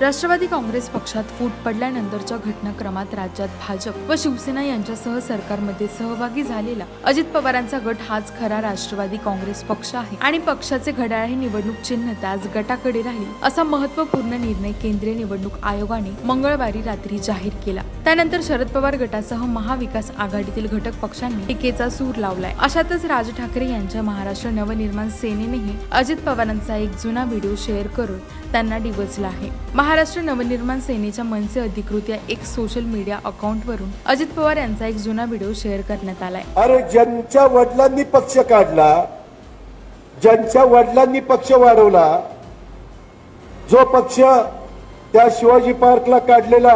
राष्ट्रवादी काँग्रेस पक्षात फूट पडल्यानंतरच्या घटनाक्रमात राज्यात भाजप व शिवसेना यांच्यासह सरकारमध्ये सहभागी झालेला अजित पवारांचा गट हाच खरा राष्ट्रवादी काँग्रेस पक्ष आहे. आणि पक्षाचे घड्याळ हे निवडणूक चिन्ह त्याच गटाकडे राहील असा महत्त्वपूर्ण निर्णय केंद्रीय निवडणूक आयोगाने मंगळवारी रात्री जाहीर केला. त्यानंतर शरद पवार गटासह महाविकास आघाडीतील घटक पक्षांनी टीकेचा सूर लावलाय. अशातच राज ठाकरे यांच्या महाराष्ट्र नवनिर्माण सेनेनेही अजित पवारांचा एक जुना व्हिडिओ शेअर करून त्यांना डिवचला आहे. महाराष्ट्र नवनिर्माण सेनेच्या मनसे अधिकृत या एक सोशल मीडिया अकाउंटवरून अजित पवार यांचा एक जुना व्हिडिओ शेअर करण्यात आलाय. अरे ज्यांच्या वडिलांनी पक्ष काढला ज्यांच्या वडिलांनी पक्ष वाढवला जो पक्ष त्या शिवाजी पार्कला काढलेला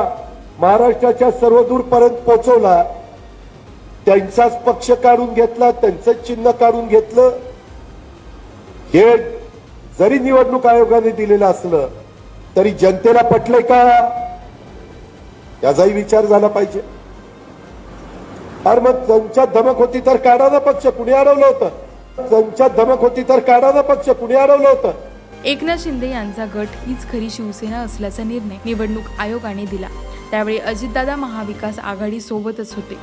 महाराष्ट्राच्या सर्वदूर पर्यंत पोहोचवला त्यांचाच पक्ष काढून घेतला त्यांचंच चिन्ह काढून घेतलं हे जरी निवडणूक आयोगाने दिलेलं असलं तरी जनतेला पटलंय का? याचाही विचार झाला पाहिजे. अरे मग त्यांच्या धमक होती तर काढा ना पक्ष कुणी अडवलं होतं? त्यांच्या धमक होती तर काढा ना पक्ष कुणी अडवलं होतं? एकनाथ शिंदे यांचा गट हीच खरी शिवसेना असल्याचा निर्णय निवडणूक आयोगाने दिला. त्यावेळी अजितदादा महाविकास आघाडी सोबतच होते.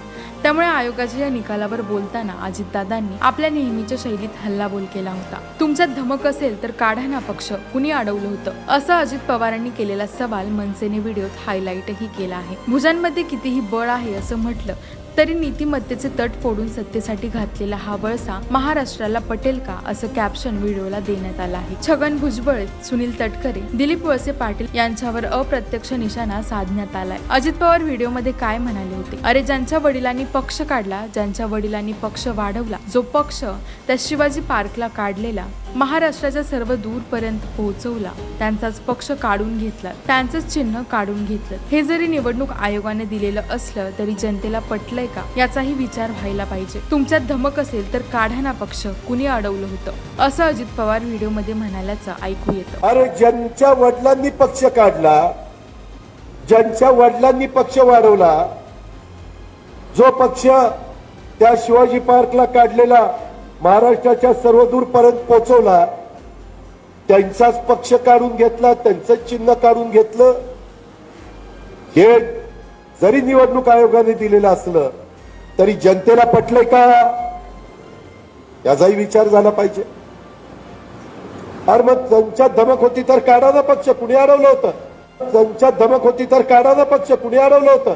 त्यामुळे आयोगाच्या या निकालावर बोलताना अजितदादांनी आपल्या नेहमीच्या शैलीत हल्लाबोल केला होता. तुमचा धमक असेल तर काढा ना पक्ष कुणी अडवलं होतं? असं अजित पवारांनी केलेला सवाल मनसेने व्हिडिओत हायलाईटही केला आहे. भुजांमध्ये कितीही बळ आहे असं म्हटलं तरी नीतिमत्तेचे तट फोडून सत्तेसाठी घातलेला हा वळसा महाराष्ट्राला पटेल का असं कॅप्शन व्हिडिओला देण्यात आला आहे. छगन भुजबळ सुनील तटकरे दिलीप वळसे पाटील यांच्यावर अप्रत्यक्ष निशाणा साधण्यात आलाय. अजित पवार व्हिडिओमध्ये काय म्हणाले होते? अरे ज्यांच्या वडिलांनी पक्ष काढला ज्यांच्या वडिलांनी पक्ष वाढवला जो पक्ष त्या शिवाजी पार्कला काढलेला महाराष्ट्राच्या सर्व दूरपर्यंत पोहोचवला त्यांचाच पक्ष काढून घेतला त्यांचंच चिन्ह काढून घेतलं. हे जरी निवडणूक आयोगाने दिलेलं असलं तरी जनतेला आहे का? याचाही विचार व्हायला पाहिजे. तुमच्यात धमक असेल तर काढा ना पक्ष. कुणी अडवलं होतं? असं अजित पवार व्हिडिओमध्ये म्हणाल्याचं ऐकू येतं. अरे ज्यांच्या वडिलांनी पक्ष काढला ज्यांच्या वडिलांनी पक्ष वाढवला जो पक्ष त्या शिवाजी पार्कला काढलेला महाराष्ट्राच्या सर्वदूर पर्यंत पोहोचवला त्यांचाच पक्ष काढून घेतला त्यांचंच चिन्ह काढून घेतलं हे जरी निवडणूक आयोगाने दिलेलं असलं तरी जनतेला पटलंय का? याचाही विचार झाला पाहिजे. अरे मग त्यांच्यात धमक होती तर काढा ना पक्ष कुणी अडवलं होतं? त्यांच्यात धमक होती तर काढा ना पक्ष कुणी अडवलं होतं?